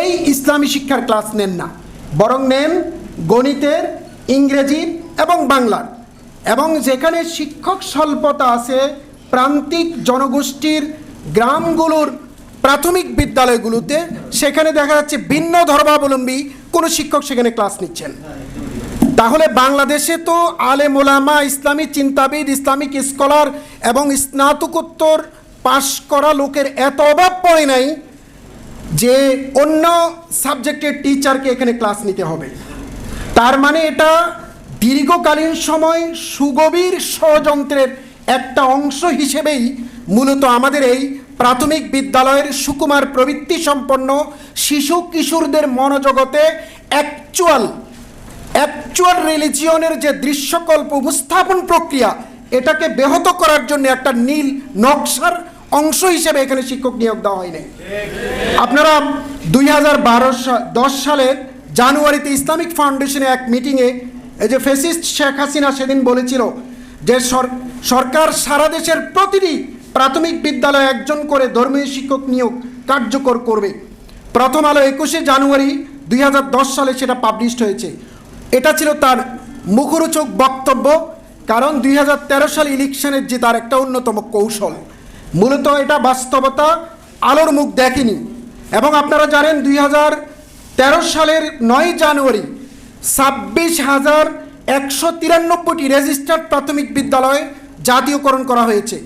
এই ইসলামী শিক্ষার ক্লাস নেন না। বরং নেন গণিতের, ইংরেজির এবং বাংলার। এবং যেখানে শিক্ষক স্বল্পতা আছে, প্রান্তিক জনগোষ্ঠীর গ্রামগুলোর প্রাথমিক বিদ্যালয়গুলোতে, সেখানে দেখা যাচ্ছে ভিন্ন ধর্মাবলম্বী কোনো শিক্ষক সেখানে ক্লাস নিচ্ছেন। তাহলে বাংলাদেশে তো আলে মোলামা ইসলামী চিন্তাবিদ, ইসলামিক স্কলার এবং স্নাতকোত্তর পাশ করা লোকের এত অভাব পড়ে নাই যে অন্য সাবজেক্টের টিচারকে এখানে ক্লাস নিতে হবে। তার মানে এটা দীর্ঘকালীন সময় সুগভীর ষড়যন্ত্রের একটা অংশ হিসেবেই মূলত আমাদের এই প্রাথমিক বিদ্যালয়ের সুকুমার প্রবৃত্তি সম্পন্ন শিশু কিশোরদের মনোজগতে অ্যাকচুয়াল অ্যাকচুয়াল রিলিজিয়নের যে দৃশ্যকল্প উপস্থাপন প্রক্রিয়া, এটাকে ব্যাহত করার জন্য একটা নীল নকশার অংশ হিসেবে এখানে শিক্ষক নিয়োগ দেওয়া হয়নি। আপনারা দুই হাজার বারো দশ সালের জানুয়ারিতে ইসলামিক ফাউন্ডেশনে এক মিটিংয়ে এই যে ফেসিস্ট শেখ হাসিনা সেদিন বলেছিল যে সর- সরকার সারা দেশের প্রতিটি প্রাথমিক বিদ্যালয়ে একজন করে ধর্মীয় শিক্ষক নিয়োগ কার্যকর করবে। প্রথম আলো একুশে জানুয়ারি দুই হাজার দশ সালে সেটা পাবলিশড হয়েছে। এটা ছিল তার মুখরোচক বক্তব্য, কারণ দুই সালে ইলেকশনের যে তার একটা অন্যতম কৌশল। মূলত এটা বাস্তবতা আলোর মুখ দেখেনি। এবং আপনারা জানেন দুই সালের নয় জানুয়ারি ছাব্বিশ হাজার একশো তিরানব্বইটি রেজিস্টার্ড প্রাথমিক বিদ্যালয় জাতীয়করণ করা হয়েছে।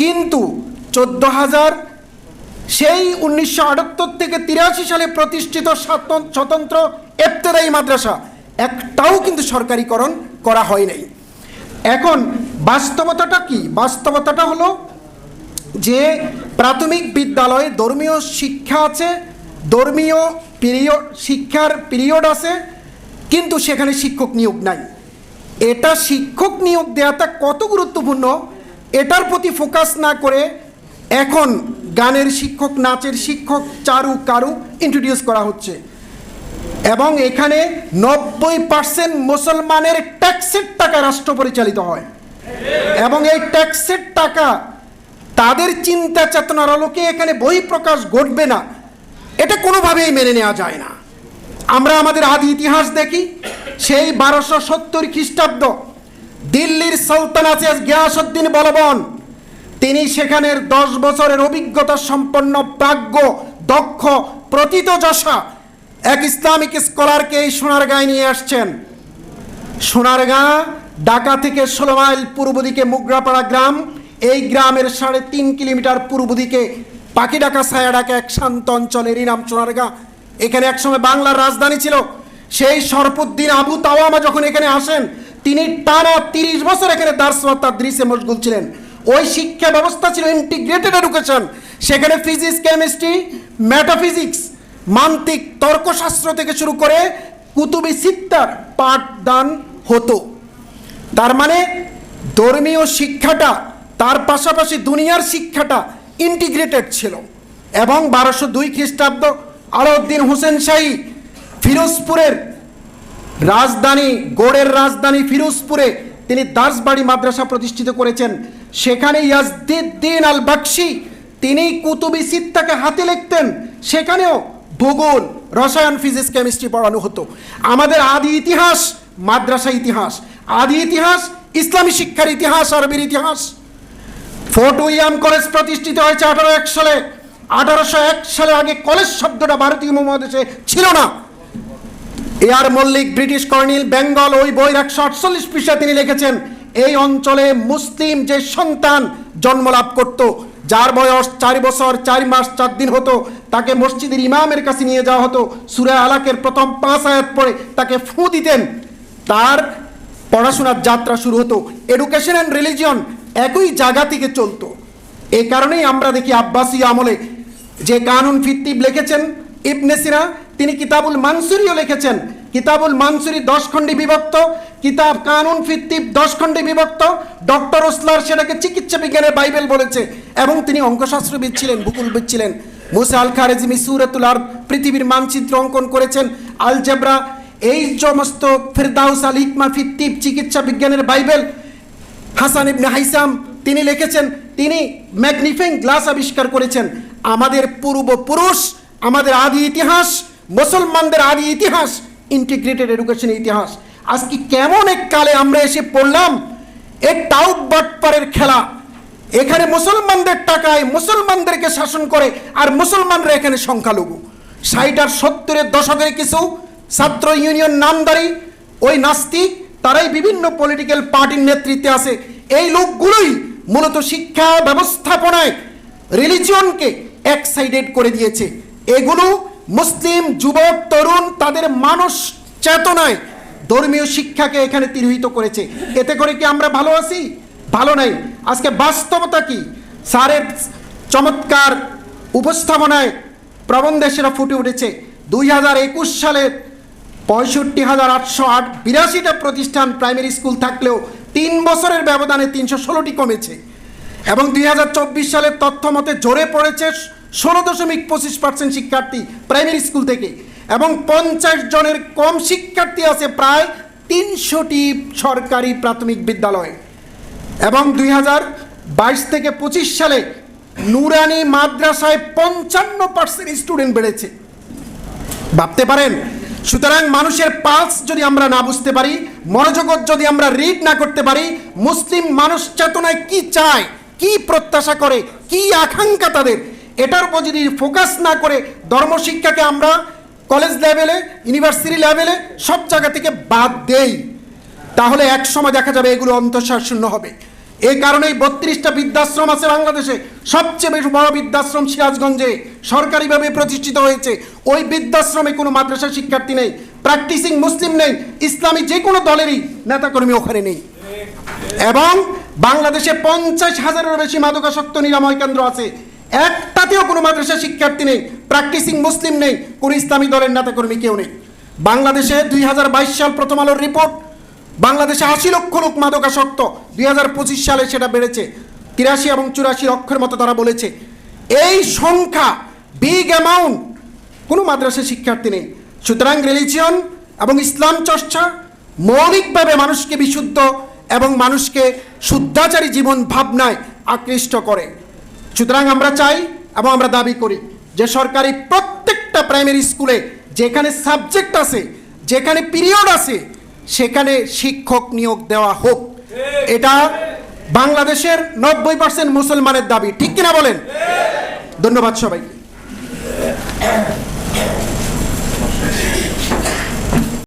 কিন্তু চোদ্দ হাজার সেই উনিশশো আটাত্তর থেকে তিরাশি সালে প্রতিষ্ঠিত স্বতন্ত্র এফতেদায়ী মাদ্রাসা একটাও কিন্তু সরকারিকরণ করা হয় নাই। এখন বাস্তবতাটা কি? বাস্তবতাটা হলো যে প্রাথমিক বিদ্যালয়ে ধর্মীয় শিক্ষা আছে, ধর্মীয় পিরিয়ড শিক্ষার পিরিয়ড আছে, কিন্তু সেখানে শিক্ষক নিয়োগ নাই। এটা শিক্ষক নিয়োগ দেওয়াটা কত গুরুত্বপূর্ণ? এটার প্রতি ফোকাস না করে এখন গানের শিক্ষক, নাচের শিক্ষক, চারু, কারু ইন্ট্রোডিউস করা হচ্ছে। এবং এখানে নব্বই পার্সেন্ট মুসলমানের ট্যাক্সের টাকা রাষ্ট্র পরিচালিত হয়। এবং এই ট্যাক্সের টাকা তাদের চিন্তা চেতনার আলোকে এখানে বহিঃপ্রকাশ ঘটবে না। এটা কোনোভাবেই মেনে নেওয়া যায় না। আমরা আমাদের আদি ইতিহাস দেখি, সেই বারোশো সত্তর খ্রিস্টাব্দ দিল্লির সুলতানাতে গিয়াসুদ্দিন বলবন। তিনি সেখানের দশ বছরের অভিজ্ঞতা সম্পন্ন প্রাজ্ঞ, দক্ষ, প্রতীত প্রতীতযশা এক ইসলামিক স্কলারকে এই সোনারগাঁয়ে নিয়ে আসছেন। সোনারগাঁ, ঢাকা থেকে ষোলো মাইল পূর্ব দিকে মুগরাপাড়া গ্রাম এই গ্রামের সাড়ে তিন কিলোমিটার পূর্ব দিকে পাখিডাকা ছায়াডাকা এক শান্ত অঞ্চলেরই নাম সোনারগাঁ এখানে একসময় বাংলার রাজধানী ছিল। সেই সরফুদ্দিন আবু তাওয়ামা যখন এখানে আসেন, তিনি টানা তিরিশ বছর এখানে দার্সওয়াত তাদরিসে মশগুল ছিলেন। ওই শিক্ষা ব্যবস্থা ছিল ইন্টিগ্রেটেড এডুকেশন সেখানে ফিজিক্স কেমিস্ট্রি ম্যাটাফিজিক্স মান্তিক, তর্কশাস্ত্র থেকে শুরু করে কুতুবি সিত্তার পাঠদান হতো। তার মানে ধর্মীয় শিক্ষাটা তার পাশাপাশি দুনিয়ার শিক্ষাটা ইন্টিগ্রেটেড ছিল। এবং বারোশো দুই খ্রিস্টাব্দ আলাউদ্দিন হোসেন শাহী ফিরোজপুরের রাজধানী, গোড়ের রাজধানী ফিরোজপুরে তিনি দাসবাড়ি মাদ্রাসা প্রতিষ্ঠিত করেছেন। সেখানে ইয়াজদিদ্দিন আল বাক্সি তিনি কুতুবি সিত্তাকে হাতে লিখতেন। সেখানেও ভূগোল, রসায়ন, ফিজিক্স, কেমিস্ট্রি পড়ানো হতো। আমাদের আদি ইতিহাস মাদ্রাসা ইতিহাস। আদি ইতিহাস ইসলামী শিক্ষার ইতিহাস, আরবির ইতিহাস। ফোর্ট উইলিয়াম কলেজ প্রতিষ্ঠিত হয়েছে আঠারো এক সালে। আঠারোশো এক সালে আগে কলেজ শব্দটা ভারতীয় উপমহাদেশে ছিল না। এয়ার মল্লিক, ব্রিটিশ কর্নেল, বেঙ্গল, ওই বইয়ের একশো আটচল্লিশ পৃষ্ঠা তিনি লিখেছেন, এই অঞ্চলে মুসলিম যে সন্তান জন্মলাভ করত, যার বয়স চার বছর, চার মাস, চার দিন হতো, তাকে মসজিদের ইমামের কাছে নিয়ে যাওয়া হতো। সুরা আলাকের প্রথম পাঁচ আয়াত পরে তাকে ফু দিতেন। তার পড়াশোনার যাত্রা শুরু হতো। এডুকেশন অ্যান্ড রিলিজিয়ন একই জায়গা থেকে চলতো। এই কারণেই আমরা দেখি আব্বাসী আমলে যে কানুন ফিত্তিব লিখেছেন ইবনে সিনা, তিনি কিতাবুল মানসুরিও লিখেছেন। কিতাবুল মানসুরি দশ খণ্ডে বিভক্ত, কিতাব কানুন ফিত্তিব দশ খণ্ডে বিভক্ত। ডক্টর ওসলার সেটাকে চিকিৎসা বিজ্ঞানের বাইবেল বলেছে এবং তিনি অঙ্কশাস্ত্রবিদ ছিলেন, ভূগোলবিদ ছিলেন। মুসা আল খারেজিমি সুরাতুল আর পৃথিবীর মানচিত্র অঙ্কন করেছেন। আলজেব্রা, এই সমস্ত ফেরদাউস আল হিকমা ফিত্তিব চিকিৎসা বিজ্ঞানের বাইবেল হাসান ইবনে হাইসাম, তিনি লিখেছেন, তিনি ম্যাগনিফাইং গ্লাস আবিষ্কার করেছেন। আমাদের পূর্বপুরুষ, আমাদের আদি ইতিহাস, মুসলমানদের আদি ইতিহাস ইন্টিগ্রেটেড এডুকেশন ইতিহাস। আজকে কেমন এক কালে আমরা এসে পড়লাম, এ টাউট বাটপারের খেলা। এখানে মুসলমানদের টাকায় মুসলমানদেরকে শাসন করে, আর মুসলমানরা এখানে সংখ্যালঘু। ষাট আর সত্তরের দশকের কিছু ছাত্র ইউনিয়ন নামদারি, ওই নাস্তিক তারাই বিভিন্ন পলিটিক্যাল পার্টির নেতৃত্বে আছে। এই লোকগুলোই মূলত শিক্ষা ব্যবস্থাপনায় রিলিজিয়নকে এক সাইডেড করে দিয়েছে। এগুলো মুসলিম, যুবক, তরুণ তাদের মানুষ চেতনায় ধর্মীয় শিক্ষাকে এখানে তিরোহিত করেছে। এতে করে কি আমরা ভালো আছি? ভালো নাই। আজকে বাস্তবতা কি? স্যারের চমৎকার উপস্থাপনায় প্রবন্ধে সেটা ফুটে উঠেছে। দুই হাজার একুশ সালের পঁয়ষট্টি হাজার আটশো আট বিরাশিটা প্রতিষ্ঠান প্রাইমারি স্কুল থাকলেও তিন বছরের ব্যবধানে তিনশো ষোলোটি কমেছে। এবং দুই হাজার চব্বিশ সালের তথ্য মতে জোরে পড়েছে ষোলো দশমিক পঁচিশ পার্সেন্ট শিক্ষার্থী প্রাইমারি স্কুল থেকে এবং পঞ্চাশ জনের কম শিক্ষার্থী আছে প্রায় তিনশোটি সরকারি প্রাথমিক বিদ্যালয়। এবং দুই হাজার বাইশ থেকে পঁচিশ সালে নুরানি মাদ্রাসায় পঞ্চান্ন পার্সেন্ট স্টুডেন্ট বেড়েছে। ভাবতে পারেন সুতরাং মানুষের পালস যদি আমরা না বুঝতে পারি, মনোজগৎ যদি আমরা রিড না করতে পারি, মুসলিম মানুষ চেতনায় কি চায়, কি প্রত্যাশা করে, কি আকাঙ্ক্ষা তাদের, এটার উপর যদি ফোকাস না করে ধর্মশিক্ষাকে আমরা কলেজ লেভেলে ইউনিভার্সিটি লেভেলে সব জায়গা থেকে বাদ দেই, তাহলে এক সময় দেখা যাবে এগুলো অন্তঃসার শূন্য হবে। এই কারণেই বত্রিশটা বৃদ্ধাশ্রম আছে বাংলাদেশে। সবচেয়ে বেশি বড় বৃদ্ধাশ্রম সিরাজগঞ্জে সরকারিভাবে প্রতিষ্ঠিত হয়েছে। ওই বৃদ্ধাশ্রমে কোনো মাদ্রাসা শিক্ষার্থী নেই, প্র্যাকটিসিং মুসলিম নেই, ইসলামী যে কোনো দলেরই নেতাকর্মী ওখানে নেই। এবং বাংলাদেশে পঞ্চাশ হাজারেরও বেশি মাদকাসক্ত নিরাময় কেন্দ্র আছে। একটাতেও কোনো মাদ্রাসা শিক্ষার্থী নেই, প্র্যাকটিসিং মুসলিম নেই, কোনো ইসলামী দলের নেতাকর্মী কেউ নেই। বাংলাদেশে দুই হাজার বাইশ সাল প্রথম আলোর রিপোর্ট বাংলাদেশে আশি লক্ষ লোক মাদকাসক্ত। দুই হাজার পঁচিশ সালে সেটা বেড়েছে। তিরাশি এবং চুরাশি লক্ষের মতো তারা বলেছে। এই সংখ্যা বিগ অ্যামাউন্ট কোনো মাদ্রাসা শিক্ষার্থী নেই। সুতরাং রিলিজিয়ন এবং ইসলাম চর্চা মৌলিকভাবে মানুষকে বিশুদ্ধ এবং মানুষকে শুদ্ধাচারী জীবন ভাবনায় আকৃষ্ট করে। সুতরাং আমরা চাই এবং আমরা দাবি করি যে সরকারি প্রত্যেকটা প্রাইমারি স্কুলে যেখানে সাবজেক্ট আছে, যেখানে পিরিয়ড আছে সেখানে শিক্ষক নিয়োগ দেওয়া হোক। এটা বাংলাদেশের নব্বই পার্সেন্ট মুসলমানের দাবি। ঠিক কিনা বলেন? ধন্যবাদ সবাইকে।